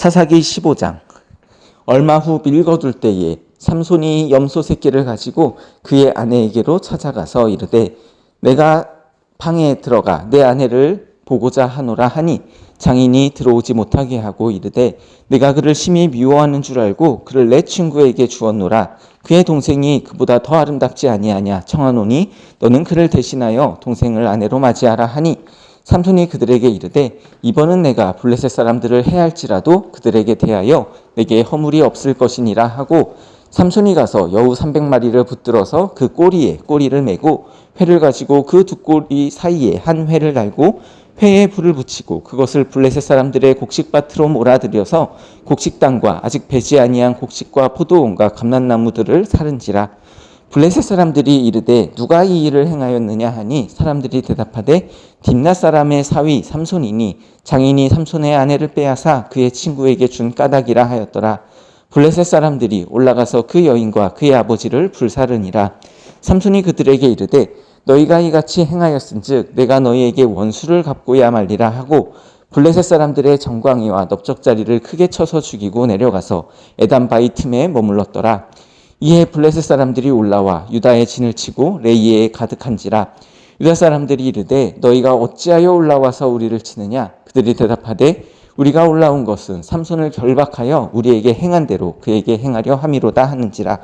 사사기 15장. 얼마 후 밀거둘 때에 삼손이 염소 새끼를 가지고 그의 아내에게로 찾아가서 이르되 내가 방에 들어가 내 아내를 보고자 하노라 하니 장인이 들어오지 못하게 하고 이르되 내가 그를 심히 미워하는 줄 알고 그를 내 친구에게 주었노라. 그의 동생이 그보다 더 아름답지 아니하냐 청하노니 너는 그를 대신하여 동생을 아내로 맞이하라 하니 삼손이 그들에게 이르되 이번은 내가 블레셋 사람들을 해할지라도 그들에게 대하여 내게 허물이 없을 것이니라 하고 삼손이 가서 여우 300마리를 붙들어서 그 꼬리에 꼬리를 메고 회를 가지고 그 두 꼬리 사이에 한 회를 달고 회에 불을 붙이고 그것을 블레셋 사람들의 곡식밭으로 몰아들여서 곡식당과 아직 배지 아니한 곡식과 포도원과 감람나무들을 사른지라 블레셋 사람들이 이르되 누가 이 일을 행하였느냐 하니 사람들이 대답하되 딥나 사람의 사위 삼손이니 장인이 삼손의 아내를 빼앗아 그의 친구에게 준 까닭이라 하였더라. 블레셋 사람들이 올라가서 그 여인과 그의 아버지를 불사르니라. 삼손이 그들에게 이르되 너희가 이같이 행하였은즉 내가 너희에게 원수를 갚고야 말리라 하고 블레셋 사람들의 정광이와 넓적자리를 크게 쳐서 죽이고 내려가서 에단 바위 틈에 머물렀더라 이에 블레셋 사람들이 올라와 유다의 진을 치고 레이에 가득한지라 유다 사람들이 이르되 너희가 어찌하여 올라와서 우리를 치느냐? 그들이 대답하되 우리가 올라온 것은 삼손을 결박하여 우리에게 행한 대로 그에게 행하려 함이로다 하는지라.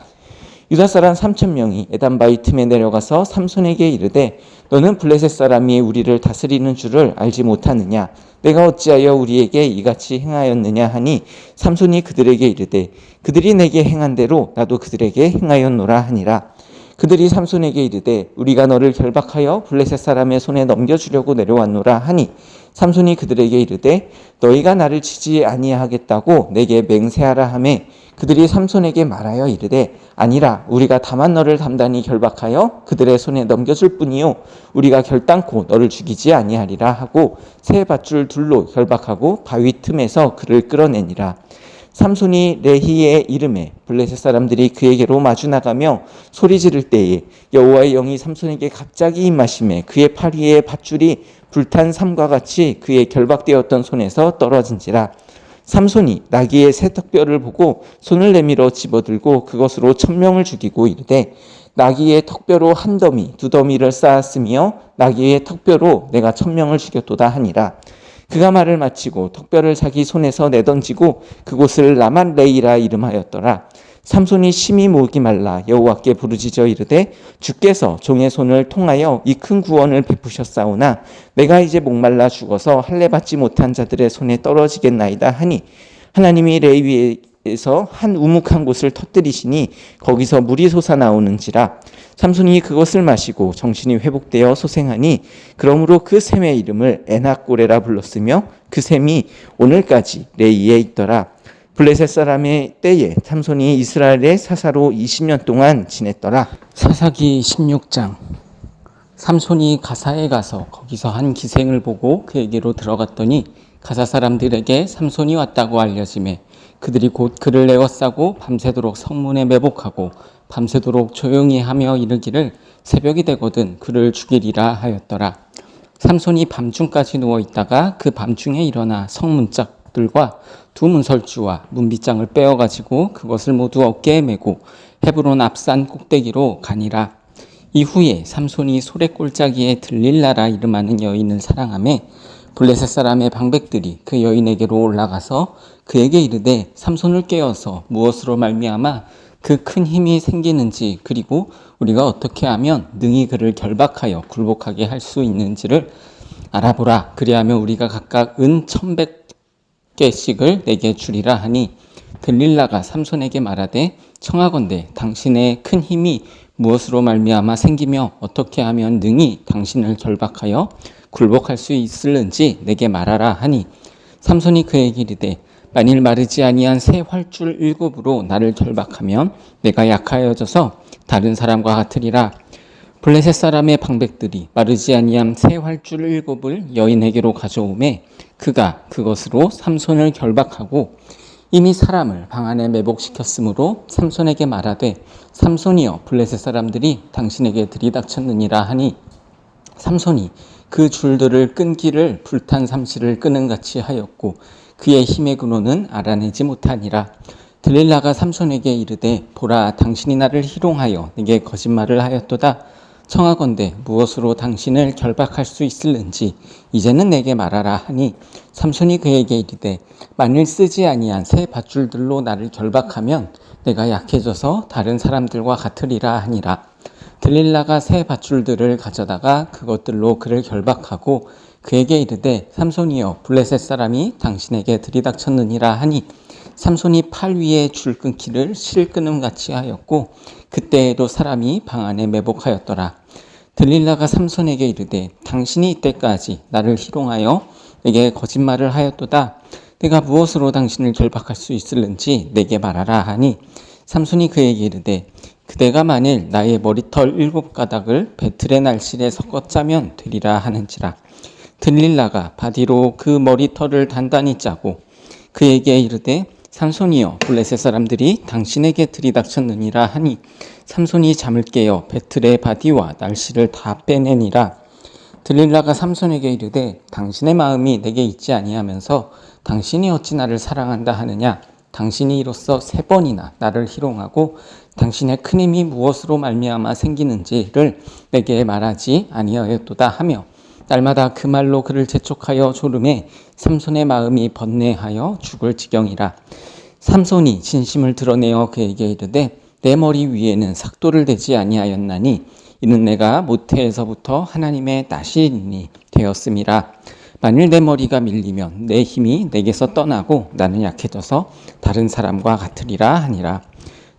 유다 사람 3천 명이 에단 바위 틈에 내려가서 삼손에게 이르되 너는 블레셋 사람이 우리를 다스리는 줄을 알지 못하느냐? 내가 어찌하여 우리에게 이같이 행하였느냐? 하니 삼손이 그들에게 이르되 그들이 내게 행한 대로 나도 그들에게 행하였노라 하니라. 그들이 삼손에게 이르되 우리가 너를 결박하여 블레셋 사람의 손에 넘겨주려고 내려왔노라 하니 삼손이 그들에게 이르되 너희가 나를 치지 아니하겠다고 내게 맹세하라 하매 그들이 삼손에게 말하여 이르되 아니라 우리가 다만 너를 단단히 결박하여 그들의 손에 넘겨줄 뿐이요 우리가 결단코 너를 죽이지 아니하리라 하고 새 밧줄 둘로 결박하고 바위 틈에서 그를 끌어내니라 삼손이 레히의 이름에 블레셋 사람들이 그에게로 마주 나가며 소리 지를 때에 여호와의 영이 삼손에게 갑자기 임하심에 그의 팔 위에 밧줄이 불탄 삼과 같이 그의 결박되었던 손에서 떨어진지라. 삼손이 나귀의 새 턱뼈를 보고 손을 내밀어 집어들고 그것으로 천명을 죽이고 이르되 나귀의 턱뼈로 한 더미 두 더미를 쌓았으며 나귀의 턱뼈로 내가 천명을 죽였도다 하니라 그가 말을 마치고 턱뼈를 자기 손에서 내던지고 그곳을 라만 레이라 이름하였더라. 삼손이 심히 목이 말라 여호와께 부르짖어 이르되 주께서 종의 손을 통하여 이 큰 구원을 베푸셨사오나 내가 이제 목말라 죽어서 할례 받지 못한 자들의 손에 떨어지겠나이다 하니 하나님이 레위 에서 한 우묵한 곳을 터뜨리시니 거기서 물이 솟아 나오는지라. 삼손이 그것을 마시고 정신이 회복되어 소생하니 그러므로 그 샘의 이름을 에낙고레라 불렀으며 그 샘이 오늘까지 레이에 있더라. 블레셋 사람의 때에 삼손이 이스라엘의 사사로 20년 동안 지냈더라. 사사기 16장. 삼손이 가사에 가서 거기서 한 기생을 보고 그에게로 들어갔더니 가사 사람들에게 삼손이 왔다고 알려짐에 그들이 곧 그를 에워싸고 밤새도록 성문에 매복하고 밤새도록 조용히 하며 이르기를 새벽이 되거든 그를 죽이리라 하였더라. 삼손이 밤중까지 누워 있다가 그 밤중에 일어나 성문짝 들과 두 문설주와 문빗장을 빼어 가지고 그것을 모두 어깨에 메고 헤브론 앞산 꼭대기로 가니라. 이후에 삼손이 소래 꼴짜기에 들릴라라 이름하는 여인을 사랑함에 블레셋 사람의 방백들이 그 여인에게로 올라가서 그에게 이르되 삼손을 깨어서 무엇으로 말미암아 그 큰 힘이 생기는지 그리고 우리가 어떻게 하면 능히 그를 결박하여 굴복하게 할 수 있는지를 알아보라. 그리하면 우리가 각각 은 천백 개씩을 내게 주리라 하니 들릴라가 삼손에게 말하되 청하건대 당신의 큰 힘이 무엇으로 말미암아 생기며 어떻게 하면 능히 당신을 결박하여 굴복할 수 있을는지 내게 말하라 하니 삼손이 그에게 이르되 만일 마르지 아니한 새 활줄 일곱으로 나를 결박하면 내가 약하여져서 다른 사람과 같으리라. 블레셋 사람의 방백들이 마르지 아니한 새 활줄 일곱을 여인에게로 가져오매 그가 그것으로 삼손을 결박하고 이미 사람을 방 안에 매복시켰으므로 삼손에게 말하되 삼손이여 블레셋 사람들이 당신에게 들이닥쳤느니라 하니 삼손이 그 줄들을 끊기를 불탄 삼시를 끄는 같이 하였고 그의 힘의 근원은 알아내지 못하니라. 들릴라가 삼손에게 이르되 보라 당신이 나를 희롱하여 내게 거짓말을 하였도다. 청하건대 무엇으로 당신을 결박할 수 있을는지 이제는 내게 말하라 하니 삼손이 그에게 이르되 만일 쓰지 아니한 새 밧줄들로 나를 결박하면 내가 약해져서 다른 사람들과 같으리라 하니라. 들릴라가 새 밧줄들을 가져다가 그것들로 그를 결박하고 그에게 이르되 삼손이여 블레셋 사람이 당신에게 들이닥쳤느니라 하니 삼손이 팔 위에 줄 끊기를 실 끊음 같이 하였고 그때에도 사람이 방 안에 매복하였더라. 들릴라가 삼손에게 이르되 당신이 이때까지 나를 희롱하여 내게 거짓말을 하였도다. 내가 무엇으로 당신을 결박할 수 있을는지 내게 말하라 하니 삼손이 그에게 이르되 그대가 만일 나의 머리털 일곱 가닥을 배틀의 날실에 섞어 짜면 되리라 하는지라. 들릴라가 바디로 그 머리털을 단단히 짜고 그에게 이르되 삼손이여 블레셋 사람들이 당신에게 들이닥쳤느니라 하니 삼손이 잠을 깨어 배틀의 바디와 날씨를 다 빼내니라. 들릴라가 삼손에게 이르되 당신의 마음이 내게 있지 아니하면서 당신이 어찌 나를 사랑한다 하느냐? 당신이 이로써 세 번이나 나를 희롱하고 당신의 큰 힘이 무엇으로 말미암아 생기는지를 내게 말하지 아니하였도다 하며 날마다 그 말로 그를 재촉하여 졸음에 삼손의 마음이 번뇌하여 죽을 지경이라. 삼손이 진심을 드러내어 그에게 이르되 내 머리 위에는 삭도를 대지 아니하였나니 이는 내가 모태에서부터 하나님의 나시인이 되었음이라. 만일 내 머리가 밀리면 내 힘이 내게서 떠나고 나는 약해져서 다른 사람과 같으리라 하니라.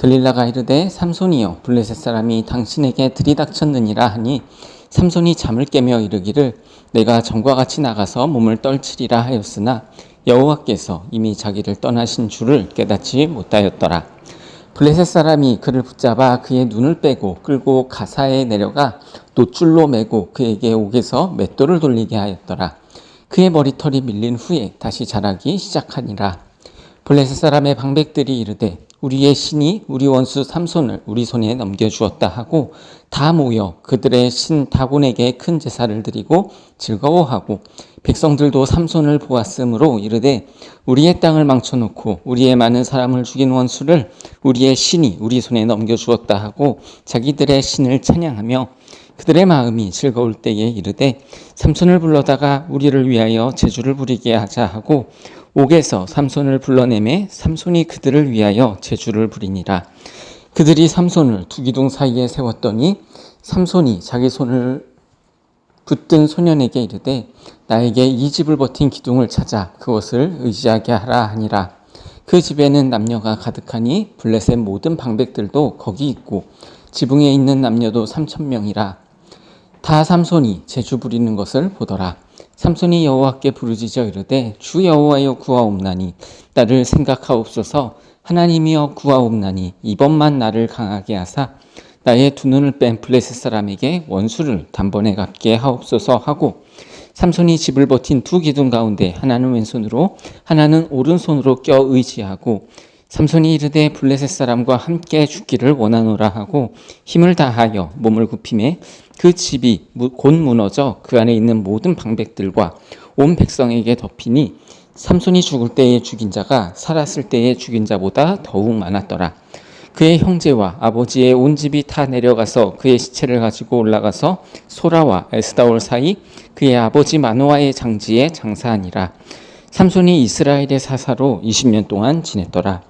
들릴라가 이르되 삼손이여 블레셋 사람이 당신에게 들이닥쳤느니라 하니 삼손이 잠을 깨며 이르기를 내가 전과 같이 나가서 몸을 떨치리라 하였으나 여호와께서 이미 자기를 떠나신 줄을 깨닫지 못하였더라. 블레셋 사람이 그를 붙잡아 그의 눈을 빼고 끌고 가사에 내려가 노줄로 매고 그에게 옥에서 맷돌을 돌리게 하였더라. 그의 머리털이 밀린 후에 다시 자라기 시작하니라. 블레셋 사람의 방백들이 이르되 우리의 신이 우리 원수 삼손을 우리 손에 넘겨주었다 하고 다 모여 그들의 신 다곤에게 큰 제사를 드리고 즐거워하고 백성들도 삼손을 보았으므로 이르되 우리의 땅을 망쳐놓고 우리의 많은 사람을 죽인 원수를 우리의 신이 우리 손에 넘겨주었다 하고 자기들의 신을 찬양하며 그들의 마음이 즐거울 때에 이르되 삼손을 불러다가 우리를 위하여 제주를 부리게 하자 하고 옥에서 삼손을 불러내매 삼손이 그들을 위하여 제주를 부리니라. 그들이 삼손을 두 기둥 사이에 세웠더니 삼손이 자기 손을 붙든 소년에게 이르되 나에게 이 집을 버틴 기둥을 찾아 그것을 의지하게 하라 하니라. 그 집에는 남녀가 가득하니 블레셋 모든 방백들도 거기 있고 지붕에 있는 남녀도 삼천 명이라. 다 삼손이 제주 부리는 것을 보더라. 삼손이 여호와께 부르짖어 이르되 주 여호와여 구하옵나니 나를 생각하옵소서. 하나님이여 구하옵나니 이번만 나를 강하게 하사 나의 두 눈을 뺀 블레셋 사람에게 원수를 단번에 갚게 하옵소서. 하고 삼손이 집을 버틴 두 기둥 가운데 하나는 왼손으로 하나는 오른손으로 껴 의지하고 삼손이 이르되 블레셋 사람과 함께 죽기를 원하노라 하고 힘을 다하여 몸을 굽힘에 그 집이 곧 무너져 그 안에 있는 모든 방백들과 온 백성에게 덮이니 삼손이 죽을 때에 죽인 자가 살았을 때에 죽인 자보다 더욱 많았더라. 그의 형제와 아버지의 온 집이 다 내려가서 그의 시체를 가지고 올라가서 소라와 에스다올 사이 그의 아버지 마노아의 장지에 장사하니라. 삼손이 이스라엘의 사사로 20년 동안 지냈더라.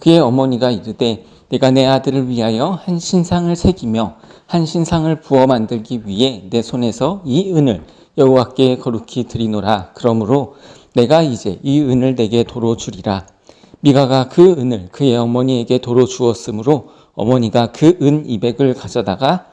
그의 어머니가 이르되 내가 내 아들을 위하여 한 신상을 새기며 한 신상을 부어 만들기 위해 내 손에서 이 은을 여호와께 거룩히 드리노라. 그러므로 내가 이제 이 은을 내게 도로 주리라. 미가가 그 은을 그의 어머니에게 도로 주었으므로 어머니가 그은 200을 가져다가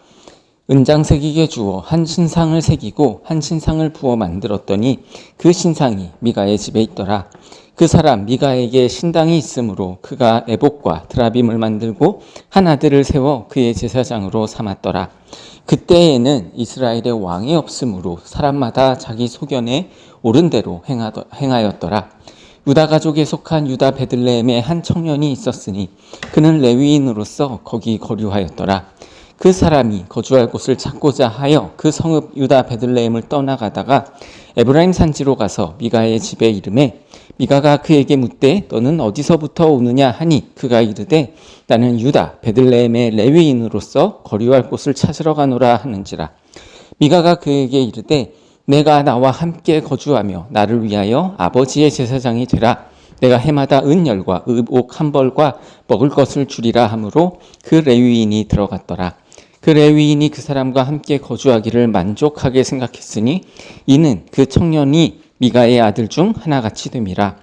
은장 새기게 주어 한 신상을 새기고 한 신상을 부어 만들었더니 그 신상이 미가의 집에 있더라. 그 사람 미가에게 신당이 있으므로 그가 애복과 드라빔을 만들고 한 아들을 세워 그의 제사장으로 삼았더라. 그때에는 이스라엘의 왕이 없으므로 사람마다 자기 소견에 옳은 대로 행하였더라. 유다 가족에 속한 유다 베들레헴에 한 청년이 있었으니 그는 레위인으로서 거기 거류하였더라. 그 사람이 거주할 곳을 찾고자 하여 그 성읍 유다 베들레헴을 떠나가다가 에브라임 산지로 가서 미가의 집에 이름에 미가가 그에게 묻되 너는 어디서부터 오느냐 하니 그가 이르되 나는 유다 베들레헴의 레위인으로서 거류할 곳을 찾으러 가노라 하는지라. 미가가 그에게 이르되 내가 나와 함께 거주하며 나를 위하여 아버지의 제사장이 되라. 내가 해마다 은열과 의복 한 벌과 먹을 것을 주리라 하므로 그 레위인이 들어갔더라 그 레위인이 그 사람과 함께 거주하기를 만족하게 생각했으니 이는 그 청년이 미가의 아들 중 하나같이 됨이라.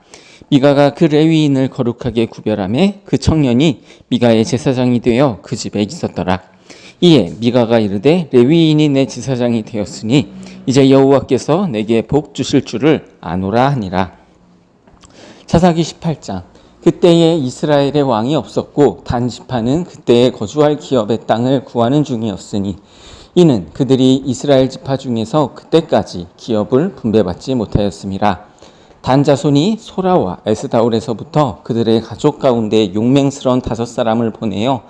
미가가 그 레위인을 거룩하게 구별함에 그 청년이 미가의 제사장이 되어 그 집에 있었더라. 이에 미가가 이르되 레위인이 내 제사장이 되었으니 이제 여호와께서 내게 복 주실 줄을 아노라 하니라. 차사기 18장 그때에 이스라엘의 왕이 없었고 단지파는 그때에 거주할 기업의 땅을 구하는 중이었으니 이는 그들이 이스라엘 지파 중에서 그때까지 기업을 분배받지 못하였습니다. 단 자손이 소라와 에스다올에서부터 그들의 가족 가운데 용맹스러운 다섯 사람을 보내어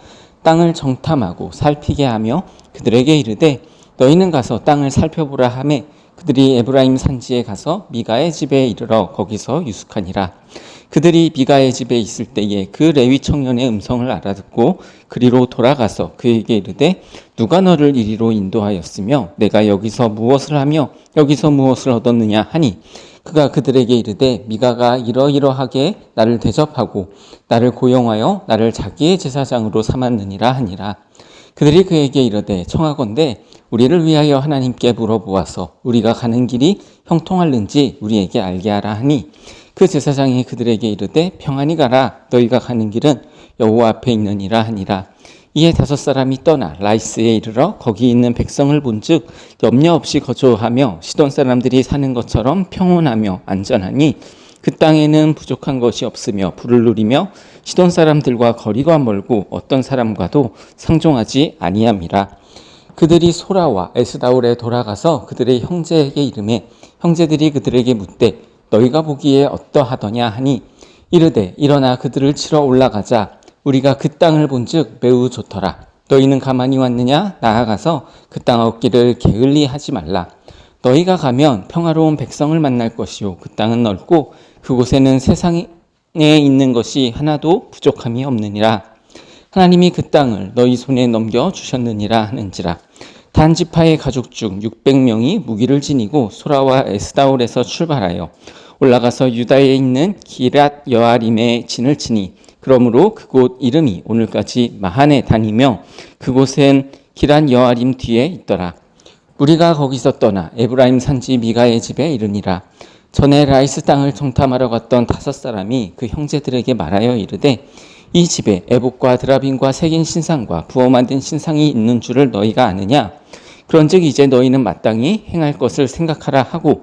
땅을 정탐하고 살피게 하며 그들에게 이르되 너희는 가서 땅을 살펴보라 하매 그들이 에브라임 산지에 가서 미가의 집에 이르러 거기서 유숙하니라. 그들이 비가의 집에 있을 때에 그 레위 청년의 음성을 알아듣고 그리로 돌아가서 그에게 이르되 누가 너를 이리로 인도하였으며 내가 여기서 무엇을 하며 여기서 무엇을 얻었느냐 하니? 그가 그들에게 이르되 미가가 이러이러하게 나를 대접하고 나를 고용하여 나를 자기의 제사장으로 삼았느니라 하니라. 그들이 그에게 이르되 청하건대 우리를 위하여 하나님께 물어보아서 우리가 가는 길이 형통할는지 우리에게 알게 하라 하니 그 제사장이 그들에게 이르되 평안히 가라. 너희가 가는 길은 여호와 앞에 있느니라 하니라. 이에 다섯 사람이 떠나 라이스에 이르러 거기 있는 백성을 본즉 염려 없이 거주하며 시돈 사람들이 사는 것처럼 평온하며 안전하니 그 땅에는 부족한 것이 없으며 불을 누리며 시돈 사람들과 거리가 멀고 어떤 사람과도 상종하지 아니함이라. 그들이 소라와 에스다울에 돌아가서 그들의 형제에게 이름에 형제들이 그들에게 묻되 너희가 보기에 어떠하더냐 하니 이르되 일어나 그들을 치러 올라가자. 우리가 그 땅을 본즉 매우 좋더라. 너희는 가만히 왔느냐? 나아가서 그 땅 얻기를 게을리 하지 말라. 너희가 가면 평화로운 백성을 만날 것이요. 그 땅은 넓고 그곳에는 세상에 있는 것이 하나도 부족함이 없느니라. 하나님이 그 땅을 너희 손에 넘겨 주셨느니라 하는지라. 단지파의 가족 중 600명이 무기를 지니고 소라와 에스다올에서 출발하여 올라가서 유다에 있는 기랏 여아림에 진을 치니 그러므로 그곳 이름이 오늘까지 마한에 다니며 그곳엔 기란 여아림 뒤에 있더라. 우리가 거기서 떠나 에브라임 산지 미가의 집에 이르니라. 전에 라이스 땅을 정탐하러 갔던 다섯 사람이 그 형제들에게 말하여 이르되 이 집에 애복과 드라빈과 새긴 신상과 부어 만든 신상이 있는 줄을 너희가 아느냐? 그런즉 이제 너희는 마땅히 행할 것을 생각하라 하고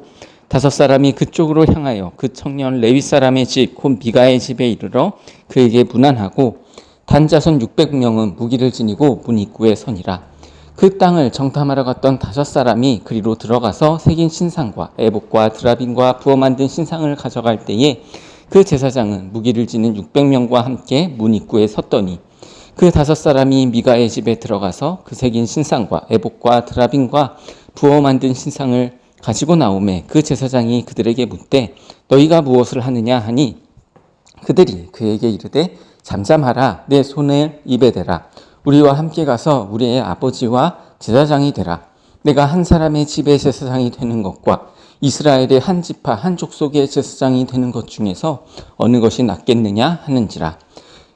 다섯 사람이 그쪽으로 향하여 그 청년 레위 사람의 집, 곧 미가의 집에 이르러 그에게 무난하고 단자손 600명은 무기를 지니고 문 입구에 선이라. 그 땅을 정탐하러 갔던 다섯 사람이 그리로 들어가서 새긴 신상과 애복과 드라빈과 부어 만든 신상을 가져갈 때에 그 제사장은 무기를 지닌 600명과 함께 문 입구에 섰더니 그 다섯 사람이 미가의 집에 들어가서 그 새긴 신상과 애복과 드라빈과 부어 만든 신상을 가지고 나오매 그 제사장이 그들에게 묻되 너희가 무엇을 하느냐? 하니 그들이 그에게 이르되 잠잠하라 내 손을 입에 대라. 우리와 함께 가서 우리의 아버지와 제사장이 되라. 내가 한 사람의 집의 제사장이 되는 것과 이스라엘의 한 지파 한 족속의 제사장이 되는 것 중에서 어느 것이 낫겠느냐? 하는지라.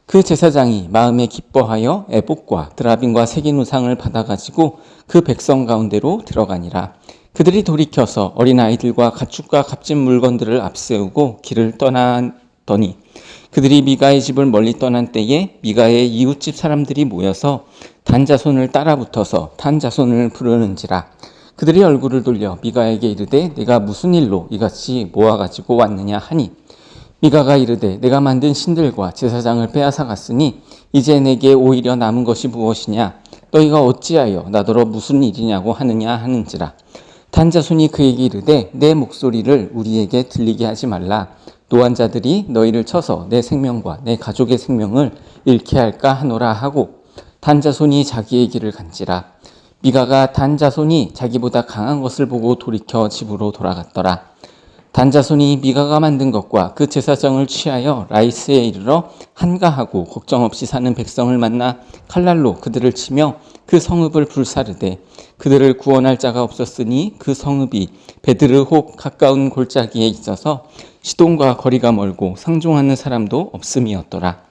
그 제사장이 마음에 기뻐하여 에복과 드라빈과 새긴 우상을 받아가지고 그 백성 가운데로 들어가니라. 그들이 돌이켜서 어린 아이들과 가축과 값진 물건들을 앞세우고 길을 떠나더니 그들이 미가의 집을 멀리 떠난 때에 미가의 이웃집 사람들이 모여서 단자손을 따라붙어서 단자손을 부르는지라 그들이 얼굴을 돌려 미가에게 이르되 내가 무슨 일로 이같이 모아가지고 왔느냐 하니 미가가 이르되 내가 만든 신들과 제사장을 빼앗아 갔으니 이제 내게 오히려 남은 것이 무엇이냐? 너희가 어찌하여 나더러 무슨 일이냐고 하느냐 하는지라 단자손이 그에게 이르되 내 목소리를 우리에게 들리게 하지 말라. 노한 자들이 너희를 쳐서 내 생명과 내 가족의 생명을 잃게 할까 하노라 하고 단자손이 자기의 길을 간지라. 미가가 단자손이 자기보다 강한 것을 보고 돌이켜 집으로 돌아갔더라. 단자손이 미가가 만든 것과 그 제사장을 취하여 라이스에 이르러 한가하고 걱정 없이 사는 백성을 만나 칼날로 그들을 치며 그 성읍을 불사르되 그들을 구원할 자가 없었으니 그 성읍이 베드르홉 가까운 골짜기에 있어서 시돈과 거리가 멀고 상종하는 사람도 없음이었더라.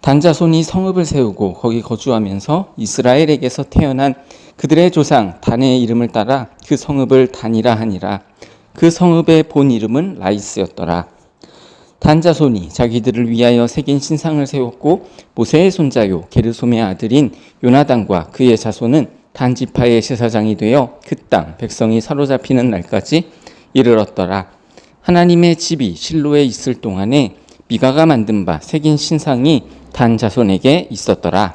단자손이 성읍을 세우고 거기 거주하면서 이스라엘에게서 태어난 그들의 조상 단의 이름을 따라 그 성읍을 단이라 하니라. 그 성읍의 본 이름은 라이스였더라. 단자손이 자기들을 위하여 새긴 신상을 세웠고 모세의 손자요 게르솜의 아들인 요나단과 그의 자손은 단지파의 제사장이 되어 그 땅 백성이 사로잡히는 날까지 이르렀더라. 하나님의 집이 실로에 있을 동안에 미가가 만든 바 새긴 신상이 단 자손에게 있었더라.